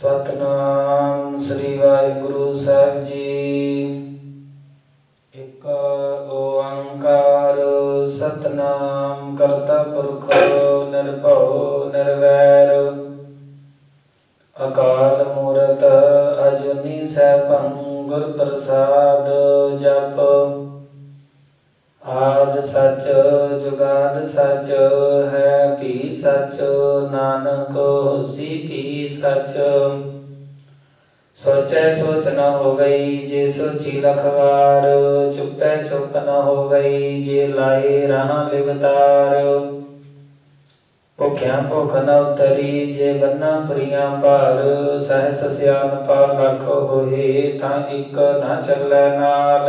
ਸਤਨਾਮ ਸ੍ਰੀ ਵਾਹਿਗੁਰੂ ਸਾਹਿਬ ਜੀ। ਇੱਕ ਓੰਕਾਰ ਸਤਨਾਮ ਕਰਤਾ ਪੁਰਖ ਨਿਰਭਉ ਨਿਰਵੈਰ। ਅਕਾਲ ਮੂਰਤ ਅਜੂਨੀ ਸੈਭੰ ਗੁਰ ਪ੍ਰਸਾਦ ਜਪ। ਆਦ ਸੱਚ, ਜੁਗਾਦ ਸੱਚ ਹੈ ਵੀ ਸੱਚ, ਨਾਨਕ ਹੋਸੀ ਵੀ ਸੱਚ। ਸੋਚੈ ਸੋਚ ਨ ਹੋ ਗਈ ਜੇ ਸੋਚੀ ਲਖਵਾਰ, ਚੁੱਪੈ ਚੁੱਪ ਨ ਹੋ ਗਈ ਜੇ ਲਾਏ ਰਾਹ ਲਿਵਤਾਰ। ਭੁਖਿਆ ਭੁਖ ਨ ਉਤਰੀ ਜੇ ਬੰਨਾ ਪ੍ਰੀਆਂ ਭਾਰ ਸਹਿ ਸਿਆਨ ਪਾ ਲਖ ਹੋਏ ਤਾਂ ਇੱਕ ਨਾ ਚੱਲੈ ਨਾਲ।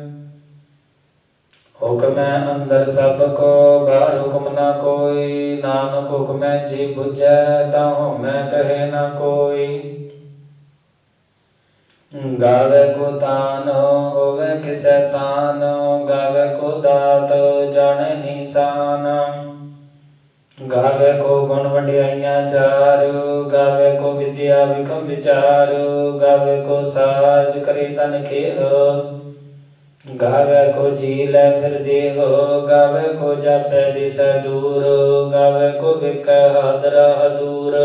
ਹੁਕਮੈ ਅੰਦਰ ਸਭ ਕੋ, ਬਾਹਰ ਹੁਕਮ ਨਾ ਕੋਈ। ਨਾਨਕ ਹੁਕਮੈ ਜੀ 부ਜੈ ਤਾ ਹਉਮੈ ਕਹੇ ਨਾ ਕੋਈ। ਗਾਵੇ ਕੋ ਤਾਨ, ਹੋਵੇ ਕਿਸੈ ਤਾਨ। ਗਾਵੇ ਕੋ ਦਾਤ, ਜਾਣੇ ਨਿਸ਼ਾਨ ਗਾਵੇ ਕੋ ਗੁਣ ਵਡਿਆਈਆਂ ਚਾਰ। ਗਾਵੇ ਕੋ ਵਿਦਿਆ ਵਿਕਮ ਵਿਚਾਰ। ਗਾਵੇ ਕੋ ਸਾਜ ਕਰੇ ਤਨ ਖੇਹ ਗਾਵੇ ਕੋ ਜੀ ਲੈ ਫਿਰ ਦੇਹ, ਗਾਵੇ ਕੋ ਜਾਪੈ ਦਿਸੈ ਦੂਰ, ਗਾਵੇ ਕੋ ਵਿਕੈ ਹਾਦਰਾ ਹਦੂਰ।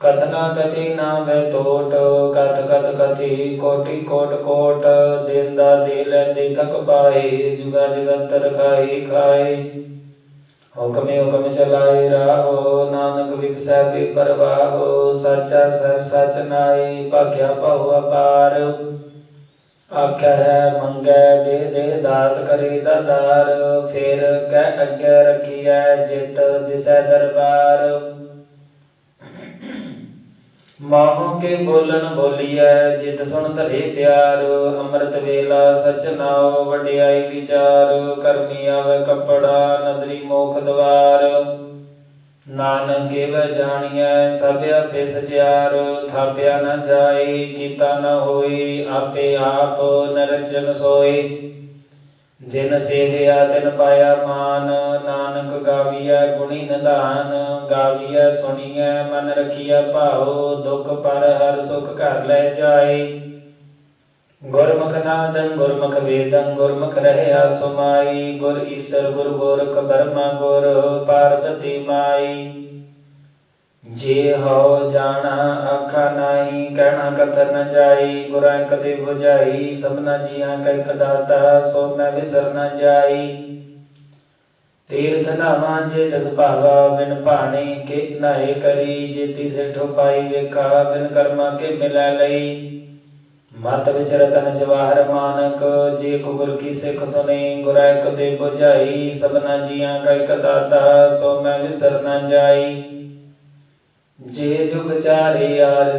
ਕਥਨਾ ਕਥੀ ਨਾ ਵੇ ਟੋਟ ਕਤ ਕਤ ਕਥੀ ਕੋਟੀ ਕੋਟ ਕੋਟ ਦਿੰਦਾ ਦੇ ਲੈਂਦੀ ਤੱਕ ਪਾਏ, ਜੁਗਾ ਜਗੰਤਰ ਖਾਈ ਖਾਏ। ਹੁਕਮੇ ਹੁਕਮ ਚਲਾਏ ਰਾਹੋ, ਨਾਨਕ ਵਿਖਸੈ ਵੀ ਪਰਵਾਹੋ, ਸਾਚਾ ਸਭ ਸਚ ਨਾਈ ਭਾਗਿਆ ਭਉ ਅਪਾਰ। ਆਖੈ ਮੰਗੈ, ਦੇ ਦੇ ਦਾਤ ਕਰੇ ਦਾਤਾਰ ਫੇਰ ਕਹਿ ਅੱਗੇ ਰਖੀਐ, ਜਿਤ ਦਿਸੈ ਦਰਬਾਰ। ਮਾਹੋਂ ਕੇ ਬੋਲਣ ਬੋਲੀਐ, ਜਿਤ ਸੁਣ ਧਰੇ ਪਿਆਰ, ਅੰਮ੍ਰਿਤ ਵੇਲਾ ਸਚ ਨਾਉ ਵਡਿਆਈ ਵਿਚਾਰ, ਕਰਮੀ ਆਵੇ ਕੱਪੜਾ, ਨਦਰੀ ਮੋਖ ਦਵਾਰ। ਨਾਨਕ ਕੇਵ ਜਾਣੀਐ, ਸਭ ਆਪੇ ਸਚਿਆਰ, ਥਾਪਿਆ ਨ ਜਾਈ ਕੀਤਾ ਨ ਹੋਈ ਆਪੇ ਆਪ ਨਿਰੰਜਨ ਸੋਈ ਜਿਨ ਸੇਵਿਆ, ਤਿਨ ਪਾਇਆ ਮਾਨ, ਨਾਨਕ ਗਾਵੀਐ ਗੁਣੀ ਨਿਧਾਨ, ਗਾਵੀਐ ਸੁਣੀਐ, ਮਨ ਰਖੀਐ ਭਾਉ, ਦੁਖ ਪਰ ਹਰ ਸੁਖ ਘਰ ਲੈ ਜਾਏ। ਗੁਰਮੁਖ ਨਾਦੰ ਗੁਰਮੁਖ ਵੇਦੰ ਗੁਰਮੁਖ ਰਹਿਆ ਸੁਮਾਈ ਗੁਰ ਈਸਰ ਗੁਰ ਗੋਰਖ ਬਰਮਾ ਗੁਰ ਪਾਰਵਤੀ ਮਾਈ ਜੇ ਹੋ ਜਾਣਾ ਆਖਾ ਨਾਹੀ ਕਹਿਣਾ ਕਤਰ ਨ ਜਾਈ ਗੁਰਾਂ ਕਦੇ 부ਝਾਈ ਸਭਨਾ ਜੀਆਂ ਕੈ ਕਦਾਤਾ ਸੋ ਮੈਂ ਵਿਸਰ ਨ ਜਾਈ ਤੀਰਥ ਨਾਵਾਂ ਜੇ ਜਸ ਭਾਵਾ ਬਿਨ ਭਾਣੇ ਕੇ ਨਾਏ ਕਰੀ ਜੇ ਤਿਸੇ ਠੋਪਾਈ ਵੇਖਾ ਬਿਨ ਕਰਮਾ ਕੇ ਮਿਲੈ ਲਈ ਮਤ ਵਿਚ ਰਤਨ ਜਵਾਹਰ ਮਾਨਕ, ਜੇ ਕੋ ਗੁਰ ਕੀ ਸਿੱਖ ਸੁਨੇ, ਗੁਰੈ ਕਦੇ 부ਝਾਈ ਸਭਨਾ ਜੀਆਂ ਕੈ ਕਦਾਤਾ ਸੋ ਮੈਂ ਵਿਸਰ ਨ ਜਾਈ। ਜੇ ਜੁਗ ਚਾਰੇ ਆਰ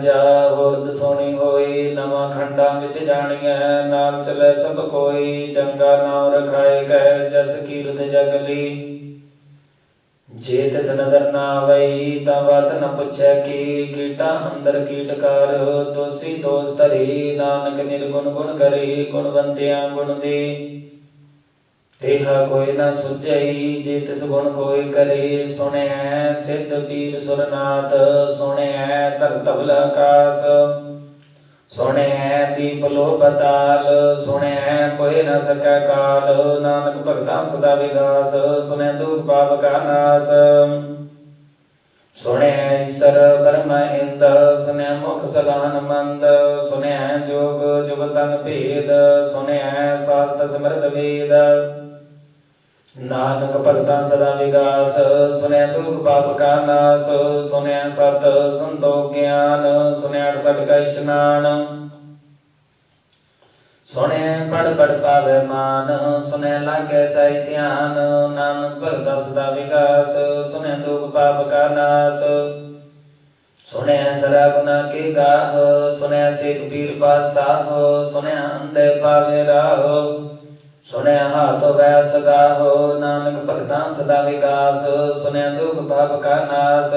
ਹੋਰਦ ਸੋਣੀ ਹੋਈ ਨਵਾਂ ਖੰਡਾਂ ਵਿੱਚ ਜਾਣੀਐ, ਨਾਲ ਚਲੇ ਸਭ ਕੋਈ, ਚੰਗਾ ਨਾਮ ਰਖਾਏ ਗਏ, ਜਸ ਕੀਰਤ ਜਗਲੀ ਜੇ ਤਿਸ ਨਦਰ ਨਾ ਆਵਈ ਤਾਂ ਬਾਤ ਨ ਪੁੱਛੈ ਕੀ ਕੀਟਾ ਅੰਦਰ ਕੀਟਕਾਰ, ਦੋਸੀ ਦੋਸ ਧਰੀ, ਨਾਨਕ ਨਿਰਗੁਣ ਗੁਣ ਕਰੀ ਗੁਣਵੰਤਿਆਂ ਗੁਣ ਦੇ। ਤੇਹਾ ਕੋਈ ਨਾ ਸੁਝਈ ਜੇ ਤਿਸ ਗੁਣ ਕੋਈ ਕਰੇ, ਸੁਣਿਐ ਸਿੱਧ ਪੀਰ ਸੁਰਨਾਥ, ਸੁਣਿਐ ਧਰ ਧਵਲ ਆਕਾਸ। ਸੁਣਿਐ ਦੀਪ ਲੋ ਬਤਾਲ ਸੁਣਿਐ ਕੋਈ ਨ ਸਕੈ ਕਾਲ, ਨਾਨਕ ਭਗਤਾਂ ਸਦਾ ਵਿਗਾਸ, ਸੁਣੈ ਦੁਖ ਪਾਪ ਕਾ ਨਾਸ। ਸੁਣਿਐ ਈਸਰ ਬਰਮ ਇੰਦ ਸੁਣਿਐ ਮੁਖ ਸਲਾਨ ਮੰਦ ਸੁਣਿਐ ਜੋਗ ਤਨ ਭੇਦ ਸੁਣਿਐ ਸਾਸਤ ਸਮਰਤ ਵੇਦ। ਨਾਨਕ ਭਗਤਾਂ ਸਦਾ ਵਿਗਾਸ ਸੁਨਿਆ ਦੁਖ ਪਾਪ ਕਾ ਨਾਸ ਸੁਨਿਆ ਸਤ ਸੰਤੋਖ ਗਿਆਨ ਸੁਨਿਆ ਸਤ ਕਾ ਇਸ਼ਨਾਨ। ਸੁਣਿਆ ਪੜ ਪੜ ਪਾਵੇ ਮਾਨ, ਸੁਣਿਆ ਲਾਗੇ ਸਹਿ ਧਿਆਨ, ਨਾਨਕ ਭਗਤਾਂ ਸਦਾ ਵਿਕਾਸ ਸੁਣਿਆ ਦੁਖ ਪਾਪ ਕਾ ਨਾਸ। ਸੁਣਿਆ ਸਰਾਗੁਨਾ ਕੀ ਗਾਹ, ਸੁਣਿਆ ਸੇਖ ਪੀਰ ਪਾਸਾਹ ਸੁਣਿਆ ਅੰਦੇ ਪਾਵੇ ਰਾਹ। ਸੁਣਿਆ ਹਾਥ ਵੈ ਸਗਾਹੋ ਨਾਨਕ ਭਗਤਾਂ ਸਦਾ ਵਿਕਾਸ ਸੁਣਿਆ ਦੁਖ ਭਵ ਕਾ ਨਾਸ।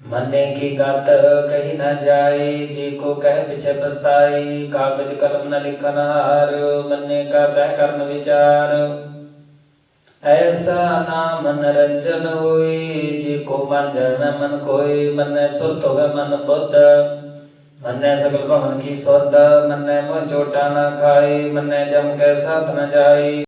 ਮੰਨੇ ਕੀ ਗਤ ਕਹੀ ਨਾ ਜਾਏ, ਜੀ ਕੋ ਕਹਿ ਪਿਛੇ ਪਛਤਾਈ ਕਾਗਜ ਕਲਮ ਨ ਲਿਖਨ ਹਾਰ, ਮੰਨੇ ਕਾ ਬਹਿ ਕਰਨ ਵਿਚਾਰ। ਐਸਾ ਨਾਮ ਨਰੰਜਨ ਹੋਈ ਜੀ ਕੋ ਮਨ ਜਨ ਮਨ ਕੋਈ ਮੰਨੇ ਸੁਰਤ ਹੋਵੇ ਮਨ ਬੁੱਧ। ਮੰਨੇ ਸਗਲ ਭਵਨ ਕੀ ਸੁਧ ਮੰਨੇ ਮੋ ਚੋਟਾ ਨਾ ਖਾਈ ਮੰਨੇ ਜਮ ਕੇ ਸਾਥ ਨ ਜਾਈ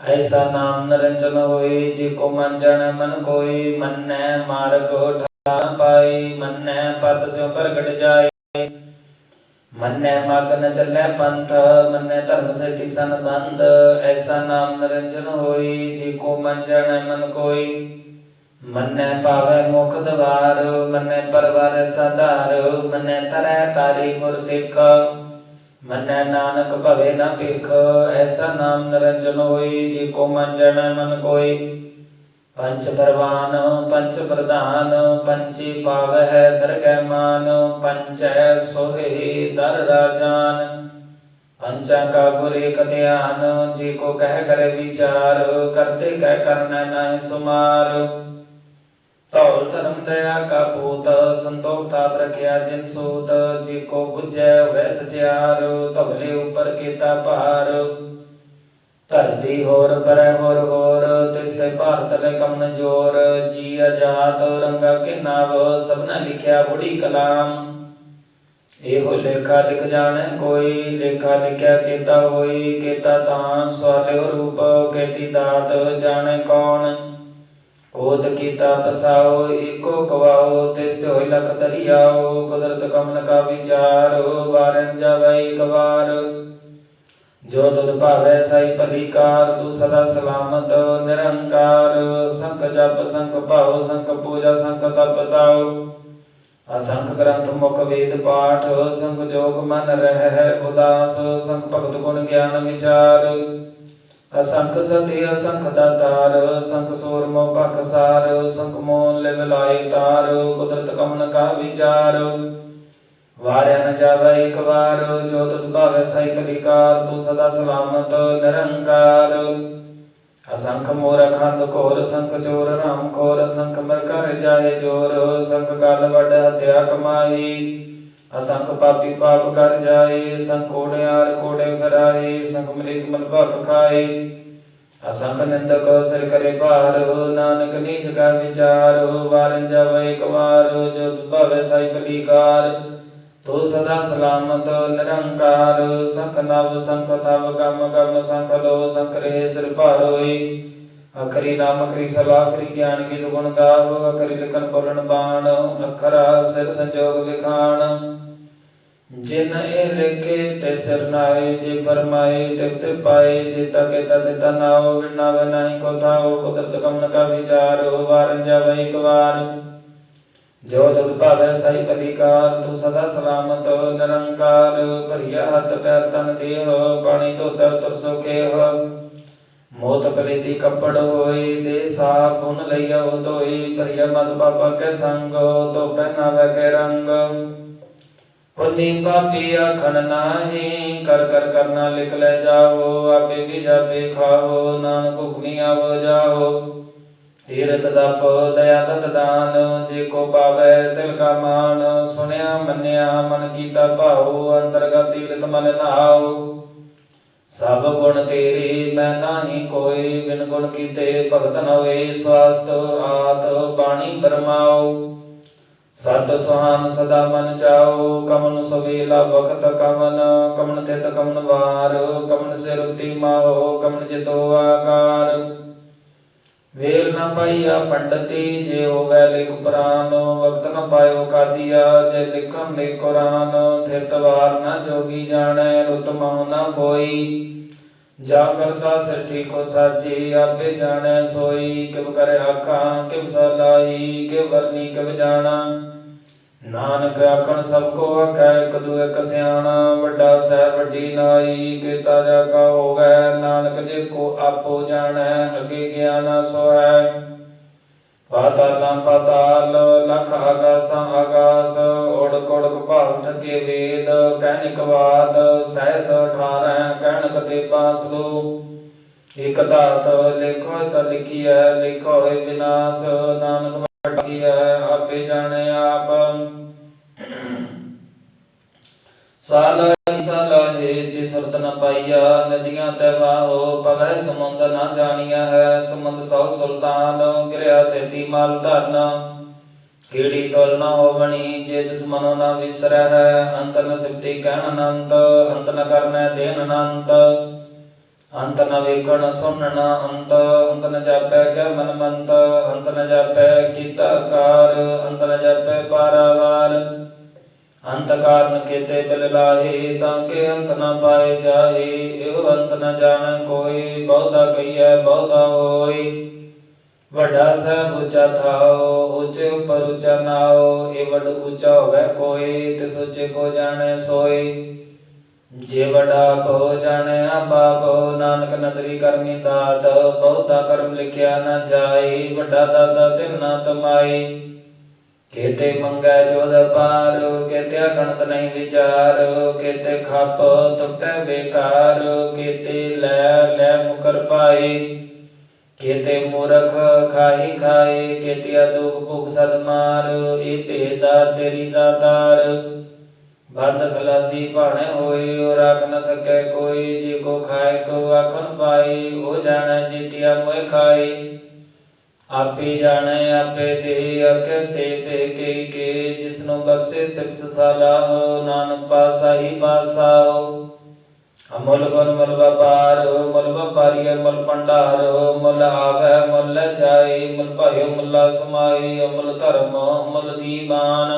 ਐਸਾ ਨਾਮ ਨਰੰਜਨ ਹੋਈ ਜੀ ਕੋ ਮਨ ਜਨ ਮਨ ਕੋਈ ਮੰਨੇ ਮਾਰਗ ਠਾ ਪਾਈ ਮੰਨੇ ਪਤ ਸਿਉ ਪ੍ਰਗਟ ਜਾਏ। ਮੰਨੇ ਮਗ ਨ ਚੱਲੇ ਪੰਥ, ਮੰਨੇ ਧਰਮ ਸੇ ਤਿਸਨ ਬੰਦ ਐਸਾ ਨਾਮ ਨਿਰੰਜਨ ਹੋਈ ਜੀ ਕੋ ਮਨ ਜਨ ਮਨ ਕੋਈ ਮੰਨੈ ਪਾਵੈ ਮੁਖ ਦਵਾਰ, ਮੰਨੇ ਪਰਵਾਰ ਸਧਾਰ, ਮੰਨੇ ਤਰੈ ਤਾਰੀ ਗੁਰ ਸਿੱਖ। ਮੰਨੈ ਨਾਨਕ ਭਵੇ ਨ ਭਿਖ, ਐਸਾ ਨਾਮ ਨਰੰਜਨ ਹੋਈ, ਜੀ ਕੋ ਮਨ ਜਨ ਮਨ ਕੋਈ। ਪੰਚ ਪਰਵਾਨ, ਪੰਚ ਪ੍ਰਧਾਨ, ਪੰਚੀ ਪਾਵਹਿ ਦਰਗਹਿ ਮਾਨ, ਪੰਚੈ ਸੋਹਿ ਦਰ ਰਾਜਾਨ। ਪੰਚਾ ਕਾ ਗੁਰ ਏਕ ਧਿਆਨ, ਜੀ ਕੋ ਕਹਿ ਕਰੇ ਵਿਚਾਰ, ਕਰਤੇ ਕਹਿ ਕਰਨਾ ਨਾਹਿ ਸੁਮਾਰ। ਧੌਲ ਧਰਮ ਦਇਆ ਕਾ ਪੂਤ ਸੰਤੋਖ ਤਾਪ ਰਖਿਆ ਜਿਨ ਸੂਤ, ਜੀ ਕੋ ਬੁਝੈ ਵੈ ਸਚਿਆਰ ਧਵਲੇ ਉਪਰ ਕੀਤਾ ਭਾਰ। ਧਰਤੀ ਹੋਰ ਪਰੈ ਹੋਰ ਹੋਰ, ਤਿਸ ਤੇ ਭਾਰਤ ਲੈ ਕਮਨ ਜੋਰ। ਜੀ ਅਜਾਤ ਰੰਗਾ ਕੇ ਸਭਨਾ ਲਿਖਿਆ ਬੁੜੀ ਕਲਾਮ। ਇਹੋ ਲੇਖਾ ਲਿਖ ਜਾਣੈ ਕੋਈ, ਲੇਖਾ ਲਿਖਿਆ ਕੀਤਾ ਹੋਈ, ਕੀਤਾ ਤਾਂ ਸਵਾਲਿਓ ਰੂਪ ਕੀਤੀ ਦਾਤ ਜਾਣੈ ਕੌਣ। ਕੋਤ ਕੀਤਾ ਪਸਾਓ, ਏਕੋ ਕਵਾਓ, ਤਿਸ ਹੋਇ ਲਖ ਦਰਿਆਓ, ਕੁਦਰਤ ਕਮਨ ਕਾ ਵਿਚਾਰ ਵਾਰਨ ਜਾਵੇ ਇੱਕ ਵਾਰ ਜੋ ਤੁਧ ਭਾਵੈ ਸਾਈ ਭਲੀਕਾਰ, ਤੂੰ ਸਦਾ ਸਲਾਮਤ, ਨਿਰੰਕਾਰ। ਸੰਖ ਜਪ ਸੰਕ ਭਾਉ, ਸੰਖ ਪੂਜਾ ਸੰਕ ਤਪ ਤਾਉ। ਅਸੰਖ ਗ੍ਰੰਥ ਮੁਖ ਵੇਦ ਪਾਠ, ਸੰਖ ਜੋਗ ਮਨ ਰਹਿ ਉਦਾਸ ਸੰਗ ਭਗਤ ਗੁਣ ਗਿਆਨ ਵਿਚਾਰ। ਅਸੰਖ ਸਤੀ, ਅਸੰਖ ਦਾਤਾਰ ਸੰਖ ਸੂਰ ਮੋ ਭਖ ਸੰਖ ਮੋਨ ਲਿਵ ਲਾਈ ਤਾਰ, ਕੁਦਰਤ ਕਮਨ ਕਾ ਵਿਚਾਰ। ਵਾਰਿਆ ਨ ਜਾਵੇ ਇੱਕ ਵਾਰ, ਜੋ ਤੁਧ ਭਾਵੇ ਸਾਈ ਕਲਿਕਾਰ ਤੂੰ ਸਦਾ ਸਲਾਮਤ, ਨਿਰੰਕਾਰ। ਅਸੰਖ ਮੋਰ ਖੰਡ ਘੋਰ ਸੰਖ ਚੋਰ ਰਾਮ ਖੋਰ ਸੰਖ ਮਰ ਕਰ ਜਾਏ ਜੋਰ ਸੰਖ ਗਲ ਵੱਡ ਹਤਿਆ ਕਮਾਈ। ਅਸੰਖ ਪਾਪੀ ਪਾਪ ਕਰ ਜਾਏ ਸੰਖ ਕੋੜਿਆਰ ਕੋੜੇ ਫਿਰਾਏ ਸੰਖ ਮਰੀਸ ਮਨ ਭਖ ਖਾਏ। ਅਸੰਖ ਨਿੰਦਕ ਸਿਰ ਕਰੇ ਭਾਰ, ਨਾਨਕ ਨੀਚ ਕਾ ਵਿਚਾਰ, ਵਾਰਨ ਜਾਵੇ ਇੱਕ ਵਾਰ ਜੋ ਤੁਧ ਭਾਵੇ ਸਾਈ ਕਲਿਕਾਰ ਤੋ ਸਦਾ ਸਲਾਮਤ, ਨਿਰੰਕਾਰ, ਸੰਖ ਨਵ ਸੰਖ ਤਵ ਗਮ ਗਮ ਸੰਖ ਲੋ, ਸੰਖ ਰੇ ਸਿਰ ਭਾਰੋਈ ਅਖਰੀ ਨਾਮ, ਅਖਰੀ ਸਲਾ ਅਖਰੀ ਗਿਆਨ ਕੀ ਗੁਣ ਗਾਵ, ਅਖਰੀ ਲਿਖਨ ਬੋਲਣ ਬਾਣ, ਅਖਰਾ ਸਿਰ ਸੰਜੋਗ ਵਿਖਾਣ। ਜਿਨ ਇਹ ਲਿਖੇ ਤੇ ਸਿਰ ਨਾਏ, ਜੇ ਫਰਮਾਏ ਤੇ ਪਾਏ, ਜੇ ਤਕੇ ਤਤ ਤਨਾਓ ਵਿਨਾਵੇ ਨਾਹੀ ਕੋ ਥਾਓ, ਕੁਦਰਤ ਕਮਨ ਕਾ ਵਿਚਾਰ ਵਾਰਨ ਜਾਵੇ ਇੱਕ ਵਾਰ। ਜੋ ਤੁਧ ਭਾਵੈ ਸਾਈ ਕਲਿਕਾਰ ਤੂੰ ਸਦਾ ਸਲਾਮਤ, ਨਿਰੰਕਾਰ, ਭਰੀਆ ਹੱਥ, ਪੈਰ ਤਨ ਦੇਹ ਪਾਣੀ ਧੋਤਾ, ਤੁਰ ਸੁਖੇਹ ਮੋਤ ਕਲੇਤੀ ਕੱਪੜ ਹੋਈ ਦੇ ਸਾਪ ਪੁਨ ਲਈਆ ਧੋਈ ਭਰੀਆ ਮਤ ਬਾਬਾ ਕੇ ਸੰਗ ਤੋ ਪਹਿਨਾਵੇ ਕੇ ਰੰਗ। ਪੁੰਨੀ ਪਾਪੀ ਆਖਣ ਨਾਹੀ, ਕਰ ਕਰ ਕਰਨਾ ਲਿਖ ਲੈ ਜਾਓ, ਆਪੇ ਵੀ ਜਾਪੇ ਖਾਓ, ਨਾਨਕ ਹੁਕਮੀ ਆਵ ਜਾਓ। ਤੀਰਤ ਦਪ ਦਇਆ ਤਤ ਦਾਨ, ਜੇ ਕੋ ਪਾਵੈ ਤਿਲ ਕਾ ਮਾਨ। ਸੁਣਿਆ ਮੰਨਿਆ ਮਨ ਕੀਤਾ ਭਾਉ, ਅੰਤਰਗਤ ਤੀਰਤ ਮਲ ਨਾਉ। ਸਭ ਗੁਣ ਤੇਰੇ, ਮੈਂ ਨਾਹੀ ਕੋਈ ਬਿਨ ਗੁਣ ਕੀਤੇ ਭਗਤ ਨ ਹੋਏ ਸਵਾਸਤ ਆਤ ਬਾਣੀ ਬਰਮਾਉ ਸਤ ਸੁਹਾਨ ਸਦਾ ਮਨ ਚਾਉ ਕਮਨ ਸਵੇਲਾ ਬਖਤ ਕਮਨ ਕਮਨ ਤਿਤ ਕਮਨ ਵਾਰ ਕਮਨ ਸਿਰ ਉਤੀ ਮਾਓ ਕਮਨ ਜਿਤੋ ਆਕਾਰ। ਵੇਲ ਨ ਪਾਈਆ ਪੰਡਤੀ ਜੇ ਹੋਵੇ ਲਿਖ ਪੁਰਾਨ, ਵਕਤ ਨ ਪਾਇਓ ਕਾਦੀਆ, ਜੇ ਲਿਖਣ ਲਿ ਕੁਰਾਨ ਥਿਤ ਵਾਰ ਨ ਜੋਗੀ ਜਾਣੈ, ਰੁਤ ਮਉ ਨ ਕੋਈ। ਜਾ ਕਰਤਾ ਸੱਚੀ ਕੋ ਸਾਚੀ, ਆਪੇ ਜਾਣੈ ਸੋਈ, ਕਿਵ ਕਰੇ ਆਖਾਂ, ਕਿਵ ਸਲਾਈ ਕਿਵ ਵਰਨੀ, ਕਿਵ ਜਾਣਾ। ਨਾਨਕ ਆਖਣ ਸਭ ਕੋ ਆਖੈ, ਇੱਕ ਦੂ ਇੱਕ ਸਿਆਣਾ, ਵੱਡਾ ਸਹਿ ਵੱਡੀ ਨਾਈ ਕੀਤਾ ਜਾ ਕਾ ਹੋਵੇ, ਨਾਨਕ ਜੇ ਕੋ ਆਪੋ ਜਾਣੈ, ਅੱਗੇ ਗਿਆਨ ਸੋਹੈ। ਪਾਤਾਲਾਂ ਪਾਤਾਲ ਲਖ ਆਗਾਸਾਂ ਆਗਾਸ ਓੜਕ ਓੜਕ ਭਾਵਤ ਕੇ ਵੇਦ ਕਹਿਨਿਕ ਬਾਤ ਸਹਿਸ 18 ਕਹਿਣ ਕਤੇ ਪਾਸਲੋ ਇਕ ਧਾਤ ਲਿਖੋ ਤ ਲਿਖੀਐ, ਲਿਖੋ ਹੈ ਵਿਨਾਸ਼ ਨਾਨਕ ਵਟੀਐ ਆਪੇ ਜਾਣੇ ਆਪ। ਸਾਲ ਸਾਲਾਹੇ ਜੇ ਸੁਰਤ ਨ ਪਾਈਆ, ਨਦੀਆਂ ਤੈ ਬਾਹੋ ਪਵੈ ਸਮੁੰਦ ਨ ਜਾਣੀਆ ਹੈ, ਸਮੁੰਦ ਸੌ ਸੁਲਤਾਨ ਗਿਰਿਆ ਸੇਤੀ ਮਲ ਧਰਨ। ਕੀੜੀ ਤੁਲ ਨ ਹੋਵਣੀ, ਜੇ ਤਿਸ ਮਨੋ ਨ ਵਿਸਰੈ ਹੈ, ਅੰਤ ਨ ਸਿਫਤੀ ਕਹਿਣ ਅਨੰਤ, ਅੰਤ ਨ ਕਰਨੈ ਦੇਨ ਅਨੰਤ। ਅੰਤ ਨ ਵੇਖਣ ਸੁਣਨ ਅੰਤ ਅੰਤ ਨ ਜਾਪੈ ਕੈ ਮਨ ਮੰਤ, ਅੰਤ ਨ ਜਾਪੈ ਕੀਤਾ ਕਾਰ, ਅੰਤ ਨ ਜਾਪੈ ਪਾਰਾਵਾਰ। ਅੰਤ ਕਾਰਨ ਕੇਤੇ ਬਿਲ ਲਾਹੇ, ਤਾਂ ਕੇ ਅੰਤ ਨ ਪਾਏ ਜਾਏ। ਇਹੋ ਅੰਤ ਨ ਜਾਣੈ ਕੋਈ, ਬਹੁਤਾ ਕਹੀਐ, ਬਹੁਤਾ ਹੋਈ ਵੱਡਾ ਸਭ ਉੱਚਾ ਥਾਓ, ਉੱਚੇ ਉੱਪਰ ਉੱਚਾ ਨਾਓ। ਇਹ ਵੱਡ ਉੱਚਾ ਹੋਵੇ ਕੋਈ ਤੇ ਸੋਚੇ ਕੋ ਜਾਣੈ ਸੋਈ ਜੇ ਵੱਡਾ ਕੋ ਜਾਣਿਆ ਬਾਪੋ ਨਾਨਕ ਨਦਰੀ ਕਰਮੀ ਦਾਤ, ਬਹੁਤਾ ਕਰਮ ਲਿਖਿਆ ਨਾ ਜਾਈ ਵੱਡਾ ਦਾਤਾ ਤਿਨ ਨਾ ਤਮਾਈ ਕੇਤੇ ਮੰਗੈ ਜੋਦ ਪਾਰ, ਕੇਤੇ ਗਣਤ ਨਹੀਂ ਵਿਚਾਰ, ਕੇਤੇ ਖਪ ਤੁਕਤੈ ਬੇਕਾਰ, ਕੇਤੇ ਲੈ ਲੈ ਮੁਕਰ ਪਾਈ ਕੇਤੇ ਮੂਰਖ ਖਾਈ ਖਾਏ, ਕੇਤੇ ਦੁਖ ਭੁਖ ਸਦ ਮਾਰ, ਇਹ ਭੇਦਾ ਤੇਰੀ ਦਾਤਾਰ ਬੰਦ ਖਲਾਸੀ ਭਾਣੇ ਹੋਏ, ਉਹ ਰੱਖ ਨ ਸਕੈ ਕੋਈ, ਜੇ ਕੋ ਖਾਏ ਕੋ ਆਖਣ ਪਾਈ ਉਹ ਜਾਣੈ ਜੀਤਿਆ ਮੋਇ ਖਾਈ ਆਪੇ ਜਾਣੈ, ਆਪੇ ਤੇ ਅਕੇ ਸੇ ਕੇ ਕੇ, ਜਿਸਨੂੰ ਬਖਸ਼ੇ ਸਿਫਤ ਸਲਾਹ, ਨਾਨਕ ਪਾਸਾ ਪਾਸਾਓ ਅਮਲ ਗੁਣ ਮਲ ਵਪਾਰ, ਮਲ ਵਪਾਰੀ ਮਲ ਭੰਡਾਰ, ਮਲ ਆਵੈ, ਮਲ ਜਾਏ, ਮਲ ਭਾਇਓ, ਮੱਲਾ ਸਮਾਈ ਅਮਲ ਧਰਮ, ਅਮਲ ਦੀਵਾਨ।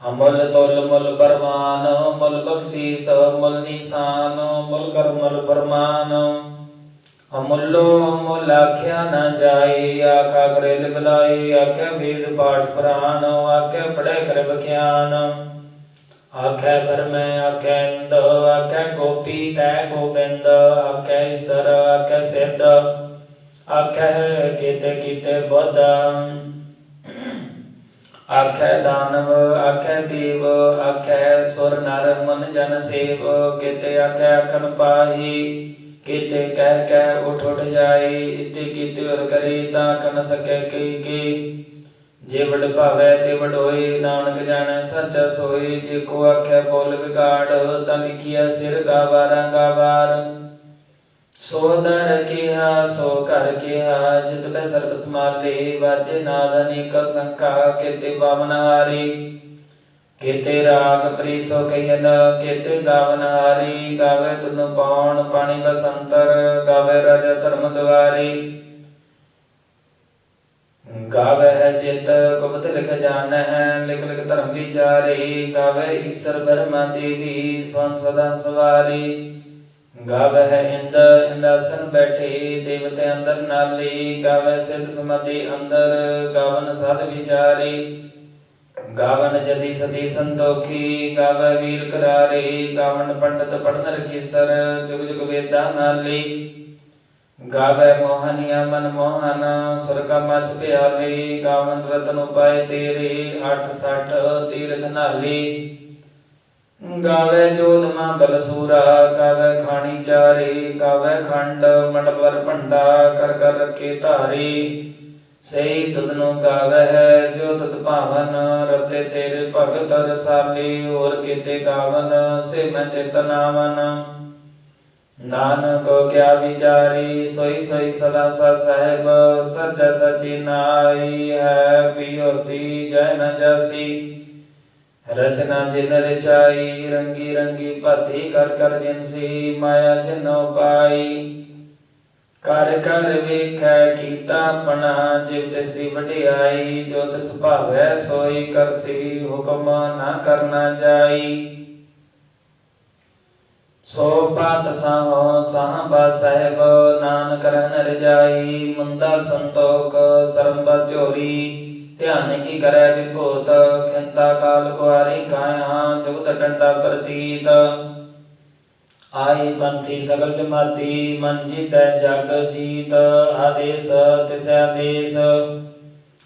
ਅਮਲ ਤੁਲ, ਮਲ ਪਰਮਾਨ ਮਲ ਬਖਸ਼ੀਸ, ਮਲ ਨਿਸ਼ਾਨ, ਮਲ ਕਰਮਲ ਫਰਮਾਨ। ਅਮੁੱਲੋ ਅਮੁੱਲ ਆਖਿਆ ਨਾ ਜਾਏ ਆਖਾ ਕਰੇ ਲਿਬਲਾਈ ਆਖਿਆ ਵੇਦ ਪਾਠ ਪੁਰਾਣ, ਆਖਿਆ ਪੜੈ ਕਰ ਬਖਿਆਨ ਆਖੈ ਬਰਮੈ ਆਖੈ ਇੰਦ ਆਖੈ ਗੋਪੀ ਤੈ ਗੋਬਿੰਦ, ਆਖੈ ਈਸਰ, ਆਖੈ ਸਿੱਧ, ਆਖੈ ਕੀਤੇ ਕੀਤੇ ਬੁੱਧ। ਆਖੈ ਦਾਨਵ, ਆਖੈ ਦੇਵ, ਆਖੈ ਸੁਰ ਨਰ ਮਨ ਜਨ ਸੇਵ, ਕਿਤੇ ਆਖੈ ਅਖਨ ਪਾਹੀ। ਕੀਤੇ ਕਹਿ ਕਹਿ ਉਠ ਉਠ ਜਾਈ ਇਤੇ ਕੀਤੇ ਅਰ ਕਰੀ, ਤਾਂ ਕਨ ਸਕੈ ਕੀ ਕੀ। ਜੇ ਵਡ ਭਾਵੈ ਤੇ ਵਡੋਏ ਨਾਨਕ ਜਾਣੈ ਸੱਚ ਸੋਈ ਜੇ ਕੋ ਆਖੈ ਬੋਲ ਵਿਗਾੜ, ਤਾਂ ਲਿਖਿਆ ਸਿਰ ਗਾਵਾਰਾਂ ਗਾਵਾਰ ਸੋ ਦਰ ਕੀਹਾ, ਸੋ ਕਰ ਕੀਹਾ, ਜਿਤ ਕੈ ਸਰਬ ਸਮਾਲੇ ਵਾਜੇ ਨਾਦ ਅਨੇਕ ਸੰਖਾ, ਕੀਤੇ ਬਾਵਨ ਹਾਰੀ। ਕੀਤੇ ਰਾਗ ਪ੍ਰੀਸੋ ਕਈਨ ਕੀਤੇ ਗਾਵਨ ਹਾਰੀ, ਗਾਵੇ ਤੁਨ ਪਾਉਣ ਪਾਣੀ ਬਸੰਤਰ, ਗਾਵੇ ਰਾਜਾ ਧਰਮ ਦੁਆਰੀ। ਗਾਵੇ ਹੈ ਚਿਤ, ਗੁਪਤ ਲਿਖ ਜਾਣੈ ਹੈ ਲਿਖ ਲਿਖ ਧਰਮ ਵਿਚਾਰੀ। ਗਾਵੇ ਈਸ਼ਰ ਬਰਮਾ ਦੇਵੀ, ਸਵੰ ਸਦਾ ਸਵਾਰੀ। ਗਾਵੇ ਹੈ ਇੰਦ ਇੰਦਾਸਨ ਬੈਠੇ, ਦੇਵਤੇ ਅੰਦਰ ਨਾਲੀ। ਗਾਵੇ ਸਿਧ ਸਮਾਧੀ ਅੰਦਰ, ਗਾਵਨ ਸਾਧ ਵਿਚਾਰੀ। ਗਾਵਨ ਜਤੀ ਸਤੀ ਸੰਤੋਖੀ, ਗਾਵੇ ਵੀਰ ਕਰਾਰੇ, ਗਾਵਨ ਪੰਡਤ ਪੜਨ ਰਖੀਸਰ, ਜੁਗ ਜੁਗ ਵੇਦਾਂ ਨਾਲੀ। ਗਾਵੇ ਮੋਹਨੀਆ ਮਨ ਮੋਹਨ, ਸੁਰਗਾ ਮਸ ਪਿਆਲੇ, ਗਾਵਨ ਰਤਨ ਉਪਾਏ ਤੇਰੇ 860 ਤੀਰਥ ਨਾਲੀ। ਗਾਵੇ ਜੋਤਮਾ ਬਲਸੂਰਾ ਗਾਵੇ ਖਾਣੀ ਚਾਰੇ, ਗਾਵੇ ਖੰਡ ਮਟਵਰ ਭੰਡਾ, ਕਰ ਕਰ ਰਖੇ ਧਾਰੀ। ਸਈ ਤੁਧਨੂੰ ਗਾਵੇ ਜੋ ਤਤ ਭਾਵਨ ਰਤੇ ਤੇਰੇ ਭਗਤ ਰਸਾਲੀ, ਹੋਰ ਕੀਤੇ ਗਾਵਨ ਸੇ ਮੈਂ ਚੇਤਨਾਵਨ ਨਾਨਕ ਕਿਆ ਵਿਚਾਰੀ, ਸੋਈ ਸੋਈ ਸਦਾ ਸਤ ਸਾਹਿਬ, ਸਚ ਸਚੀ ਨਾਈ ਹੈ ਪਿਓਸੀ ਜੈ ਨ ਜਾਸੀ। ਰਚਨਾ ਜਿਨ ਰਚਾਈ, ਰੰਗੀ ਰੰਗੀ ਭਾਤੀ ਕਰ ਕਰ ਜਿਨਸੀ ਮਾਇਆ ਜਿਨੋ ਪਾਈ। ਕਰ ਕਰ ਵੇਖੈ ਕੀਤਾ ਆਪਣਾ, ਜਿਵ ਤਿਸ ਦੀ ਵਡਿਆਈ, ਜੋ ਤਿਸ ਭਾਵੈ ਸੋਈ ਕਰਸੀ ਹੁਕਮ ਨਾ ਕਰਨਾ ਜਾਈ। ਸੋ ਬਾਤ ਸਾਹੋ ਸਾਹ ਬਾ ਨਾਨਕ ਰਹਿਨ ਰਜਾਈ, ਮੁੰਦਾ ਸੰਤੋਖ, ਸਰਮ ਝੋਰੀ ਧਿਆਨ ਕੀ ਕਰੈ ਵਿਭੂਤ, ਖਿੰਤਾ ਕਾਲ ਕੁਆਰੀ ਕਾਇਆ ਜੁਗਤ ਡੰਡਾ ਪ੍ਰਤੀਤ। ਆਈ ਪੰਥੀ ਸਗਲ ਜਮਾਤੀ, ਮਨ ਜੀਤੈ ਜਗ ਜੀਤ, ਆਦੇਸ ਤਿਸ ਆਦੇਸ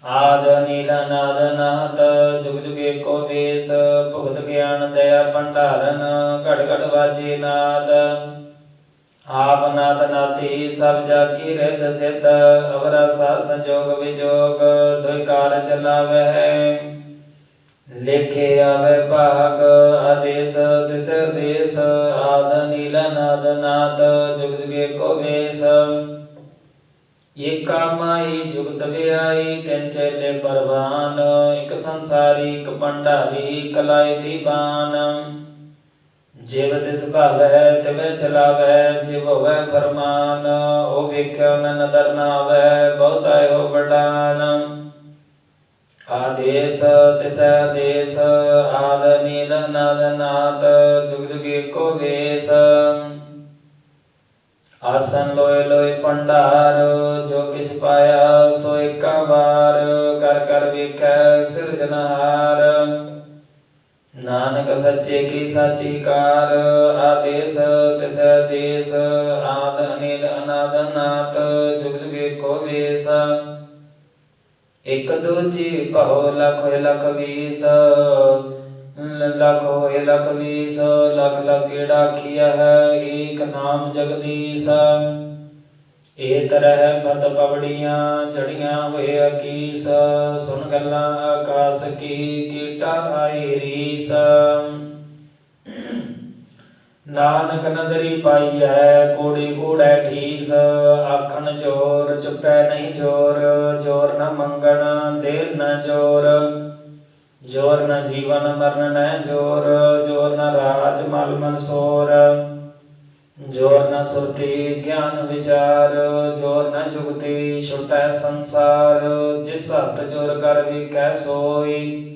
ਆਦ ਨੀਲ ਨਾਦ ਨਾਤ ਜੁਗ ਜੁਗ ਏਕੋ ਵੇਸ। ਭੁਗਤ ਗਿਆਨ ਦਇਆ ਭੰਡਾਰਨ ਘਟ ਘਟ ਵਾਜੇ ਨਾਦ। ਆਪ ਨਾਥ ਨਾਥੀ, ਸਭ ਜਾ ਕੀ ਰਿਦ ਸਿਧ, ਅਵਰਾ ਸਾ ਸੰਜੋਗ ਵਿਜੋਗ, ਦੁਇ ਕਾਲ ਚਲਾਵਹਿ ਲਿਖੇ ਆਵੇ ਭਾਗ ਆਦੇਸ, ਤਿਸ ਦੇਸ, ਆਦ ਨੀਲ ਨਾਦ ਨਾਦ, ਜੁਗ ਜੁਗ ਏਕੋ ਵੇਸ। ਏਕਾ ਮਾਈ ਜੁਗਤ ਵਿਆਈ, ਤਿੰਨ ਚੇਲੇ ਪਰਵਾਨ, ਇੱਕ ਸੰਸਾਰੀ, ਇੱਕ ਭੰਡਾਰੀ ਕਲਾਇ ਦੀਵਾਨ ਜਿਵ ਤਿਸ ਭਾਵੈ, ਤਿਵੈ ਚਲਾਵੈ, ਜਿਵ ਹੋਵੈ ਫਰਮਾਨ, ਉਹ ਵੇਖਿਓ ਨ ਨਦਰ ਨਾਵੈ, ਬਹੁਤਾ ਹੋ ਬਟਾਨ ਆਦੇਸ, ਤਿਸ ਦੇਸ ਆਦ, ਨੀਲ ਨਦ ਨਾਦ ਜੁਗ ਜੁਗ ਏਕੋ ਵੇਸ। ਆਸਨ ਲੋਏ ਲੋਏ ਭੰਡਾਰ, ਜੋ ਕਿਛ ਪਾਇਆ ਸੋ ਏਕਾ ਵਾਰ, ਕਰ ਕਰ ਵੇਖੈ ਸਿਰਜਨਹਾਰ ਨਾਨਕ ਸੱਚੇ ਕੀ ਸਾਚੀ ਕਾਰ, ਆਦੇਸ, ਤਿਸ ਦੇਸ ਆਦ, ਅਨਿਲ, ਅਨਾਦ ਨਾਤ ਜੁਗ ਜੁਗ ਏਕੋ ਵੇਸ। ਇਕ ਦੂਜੀ ਭਉ ਲਖ ਹੋਏ ਲਖ ਵੀਸ। ਲਖ ਹੋਏ ਲਖ ਵੀਸ, ਲਖ ਲਖ ਗੇੜਾ ਖੀਆ ਹੈ? ਏਕ ਨਾਮ ਜਗਦੀਸ਼। ਏ ਤਰਹਿ ਪਤ ਪਵੜੀਆਂ ਚੜੀਆਂ ਹੋਏ ਅਕੀਸ। ਸੁਨ ਗੱਲਾਂ ਆਕਾਸ ਕੀ, ਕੀਟਾ ਆਈ ਰੀਸ। ਨਾਨਕ ਨਦਰੀ ਪਾਈਐ, ਕੋੜੀ ਕੂੜੈ ਠੀਸ, ਆਖਣ ਜੋਰ, ਚੁਪੈ ਨਹੀਂ ਜੋਰ ਜੋਰ ਨ ਮੰਗਣ, ਦੇਰ ਨ ਜੋਰ। ਜੋਰ ਨ ਜੀਵਨ ਮਰਨ ਨ ਜੋਰ ਜੋਰ ਨ ਰਾਜ ਮਲ ਮਨਸੋਰ ਜੋਰ ਨ ਸੁਰਤੀ ਗਿਆਨ ਵਿਚਾਰ, ਜੋਰ ਨ ਜੁਗਤੀ ਛੁਟੈ ਸੰਸਾਰ, ਜਿਸ ਹੱਥ ਜੋਰ ਕਰ ਵੀ ਵਿਕੈ ਸੋਈ।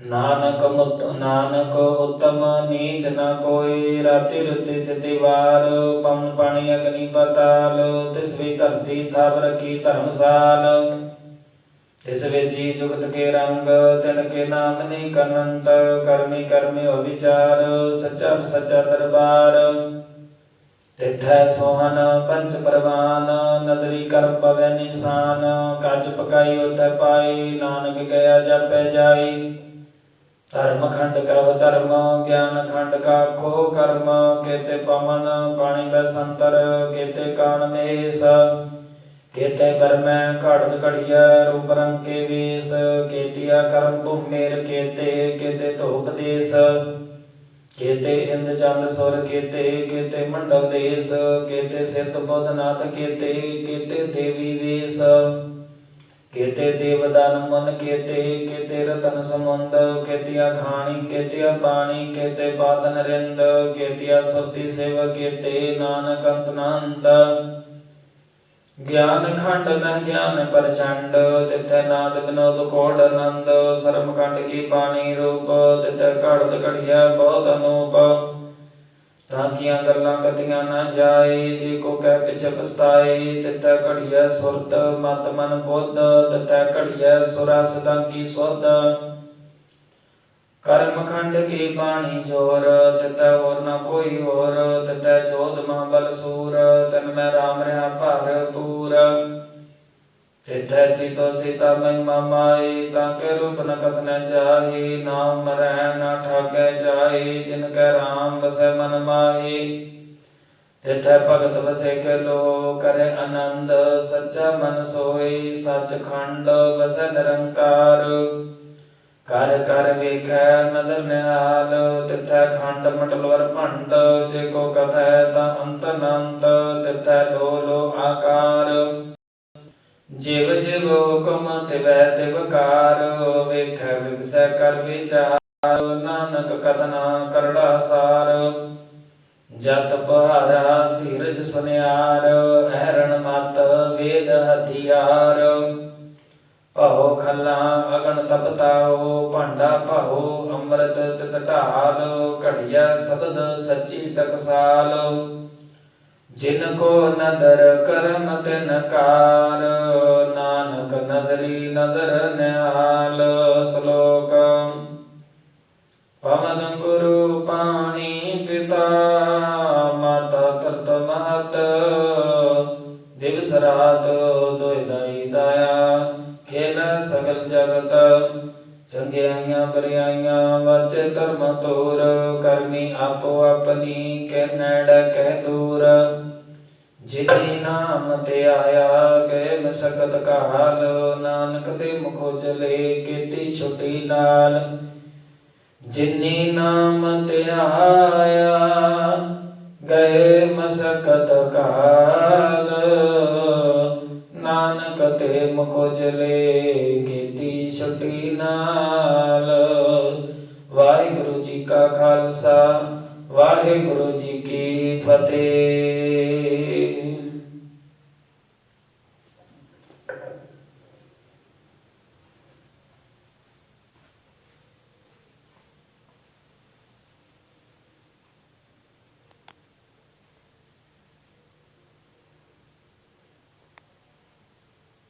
ਨਾਨਕ ਮੁਤ ਨਾਨਕ ਉਤਮ ਨੀਚ ਨ ਕੋਈ, ਰਾਤੀ ਰੁਤੀ ਤਿਤੀ ਵਾਰ ਪਵਨ ਪਾਣੀ ਅਗਨੀ ਪਤਾਲ, ਤਿਸ ਵੀ ਧਰਤੀ ਥਾਪ ਰਖੀ ਧਰਮਸਾਲ। ਤਿਸ ਵਿੱਚ ਹੀ ਜੁਗਤ ਕੇ ਰੰਗ, ਤਿਨ ਕੇ ਨਾਮ ਨਹੀਂ ਕਨੰਤ ਕਰਮੀ ਕਰਮੀ ਹੋ ਵਿਚਾਰ, ਸੱਚਾ ਸੱਚਾ ਦਰਬਾਰ। ਤਿਥੈ ਸੋਹਨ ਪੰਚ ਪਰਵਾਨ, ਨਦਰੀ ਕਰਮ ਪਵੈ ਨਿਸ਼ਾਨ, ਕੱਚ ਪਕਾਈ ਉਤੈ ਪਾਈ, ਨਾਨਕ ਗਿਆ ਜਪੈ ਜਾਈ। ਧਰਮ ਖੰਡ ਕਉ ਧਰਮ, ਗਿਆਨ ਖੰਡ ਕਾ ਖੋ ਕਰਮ, ਕੇਤੇ ਪਵਨ ਪਾਣੀ ਬਸੰਤਰ ਕੇਤੇ ਕਾਨ ਮੇਸ, ਕੇਤੇ ਬਰਮੈ ਘੜਤ ਘੜੀਐ, ਰੂਪ ਰੰਗ ਕੇ ਵੇਸ, ਕੇਤੀਆ ਕਰਮ ਭੂਮੇਰ ਕੇਤੇ ਕੇਤੇ ਧੂਪ ਦੇਸ, ਕੇਤੇ ਇੰਦ ਚੰਦ ਸੁਰ ਕੇਤੇ ਕੇਤੇ ਮੰਡਲ ਦੇਸ, ਕੇਤੇ ਸਿਤ ਬੁੱਧ ਨਾਥ ਕੇਤੇ ਕੇਤੇ ਦੇਵੀ ਵੇਸ। ਕੇਤੇ ਦੇਵਦਾਨ ਮਨ ਕੇਤੇ ਕੇਤੇ ਰਤਨ ਸਮੁੰਦ, ਕੇਤਿਆ ਖਾਣੀ, ਕੇਤਿਆ ਪਾਣੀ, ਕੇਤੇ ਬਾਦਨ ਰਿੰਦ ਕੇਤਿਆ ਸੁਰਤੀ ਸੇਵ, ਕੇਤੇ ਨਾਨਕ ਅੰਤ ਗਿਆਨ ਖੰਡ ਮੈਂ ਗਿਆਨ ਪ੍ਰਚੰਡ, ਤਿਥੈ ਨਾਦ ਬਿਨੋਦ ਕੋਡ ਆਨੰਦ ਸਰਮ ਖੰਡ ਕੀ ਪਾਣੀ ਰੂਪ, ਤਿਥੈ ਘੜਤ ਘੜੀਆ ਬਹੁਤ ਅਨੂਪ। ਤਾਂ ਕੀਆਂ ਗੱਲਾਂ ਕਤੀਆਂ ਨਾ ਜਾਏ, ਜੇ ਕੋ ਕਹਿ ਪਿਛੇ ਪਛਤਾਏ, ਤਿਤੈ ਘੜੀਐ ਸੁਰਤ, ਮਤ ਮਨ ਬੁੱਧ, ਤਿਤੈ ਘੜੀਐ ਸੁਰਸ ਦਾ ਕੀ ਸੁਧ। ਕਰਮ ਖੰਡ ਕੀ ਬਾਣੀ ਜੋਰ, ਤਿਤੈ ਹੋਰ ਨਾ ਕੋਈ ਹੋਰ, ਤਿਤੈ ਜੋਤ ਮਾ ਸੂਰ, ਤਨ ਮੈਂ ਰਾਮ ਰਹਾ ਭਰਪੂਰ ਤਿਥੈ ਸੀਤੋ ਸੀਤਾ ਮਹਿਮਾ ਮਾਈ ਤਾਂ ਕੇ ਰੂਪ ਨ ਕਥਨ ਚਾਹੀ, ਨਾਮ ਮਰੈ ਨ ਠਾਗੈ ਜਾਈ ਜਿਨ ਕੈ ਰਾਮ ਵਸੈ ਮਨ ਮਾਹੀ। ਤਿਥੈ ਭਗਤ ਵਸੇ ਕੇ ਲੋ ਕਰੇ ਆਨੰਦ, ਸੱਚਾ ਮਨ ਸੋਈ ਸੱਚ ਖੰਡ ਵਸੈ ਨਿਰੰਕਾਰ। ਕਰ ਕਰ ਵੇਖੈ ਨਦਰ ਨਿਹਾਲ, ਤਿਥੈ ਖੰਡ ਮਟਲਵਰ ਭੰਡ, ਜੇ ਕੋ ਕਥੈ ਤਾਂ ਅੰਤ ਨੰਤ ਤਿਥੈ ਲੋ ਲੋ ਆਕਾਰ। ਜਿਵ ਜਿਵ ਹੁਕਮ ਤਿਵੈ ਤਿਵਕਾਰ ਵੇਖੈ ਵਿਗਸੈ ਕਰ ਵਿਚਾਰ, ਨਾਨਕ ਕਥਨਾ ਕਰੜਾ ਸਾਰ। ਜਤ ਪਹਾਰਾ ਧੀਰਜ ਸੁਨਿਆਰ, ਅਹਰਣ ਮਤ ਵੇਦ ਹਥਿਆਰ। ਭਉ ਖੱਲਾ ਅਗਣ ਤਪਤਾਓ ਭਾਂਡਾ ਭਉ ਅੰਮ੍ਰਿਤ ਤਿਤ ਢਾਲ, ਘੜੀਆ ਸ਼ਬਦ ਸੱਚੀ ਟਕਸਾਲ ਜਿਨ ਕੋ ਨਦਰ ਕਰਮ ਤਿਨ ਨਾਨਕ ਨਦਰੀ ਨਦਰ ਨਿਹਾਲ ਸ਼ਲੋਕ। ਪਵਨ ਗੁਰੂ ਪਾਣੀ ਪਿਤਾ, ਮਾਤਾ ਤਰਤ ਮਹਤ, ਦਿਵਸ ਰਾਤ ਦੋਇ ਦਾਈ ਦਾਇਆ। ਖੇਲ ਜਗਤ, ਚੰਗਿਆਈਆਂ ਬਰਿਆਈਆਂ ਵਾਚੇ ਧਰਮ ਤੋਰ ਕਰਮੀ ਆਪੋ ਆਪਣੀ, ਕਹਿ ਨੈੜ ਕਹਿ ਦੂਰ। ਜਿਨੀ ਨਾਮ ਤੇ ਆਇਆ ਗਏ ਮਸਕਤ ਕਾਲ, ਨਾਨਕ ਤੇ ਮੁਖੋ ਚਲੇ ਕੀਤੀ ਛੁਟੀ ਨਾਲ। ਜਿਨੀ ਨਾਮ ਤੇ ਆਇਆ ਗਏ ਮਸਕਤ ਕਾਲ, ਨਾਨਕ ਤੇ ਮੁਖੋ ਚਲੇ ਕੀਤੀ ਛੁਟੀ ਨਾਲ। ਵਾਹਿਗੁਰੂ ਜੀ ਕਾ ਖਾਲਸਾ, ਵਾਹਿਗੁਰੂ ਜੀ ਕੀ ਫਤਿਹ।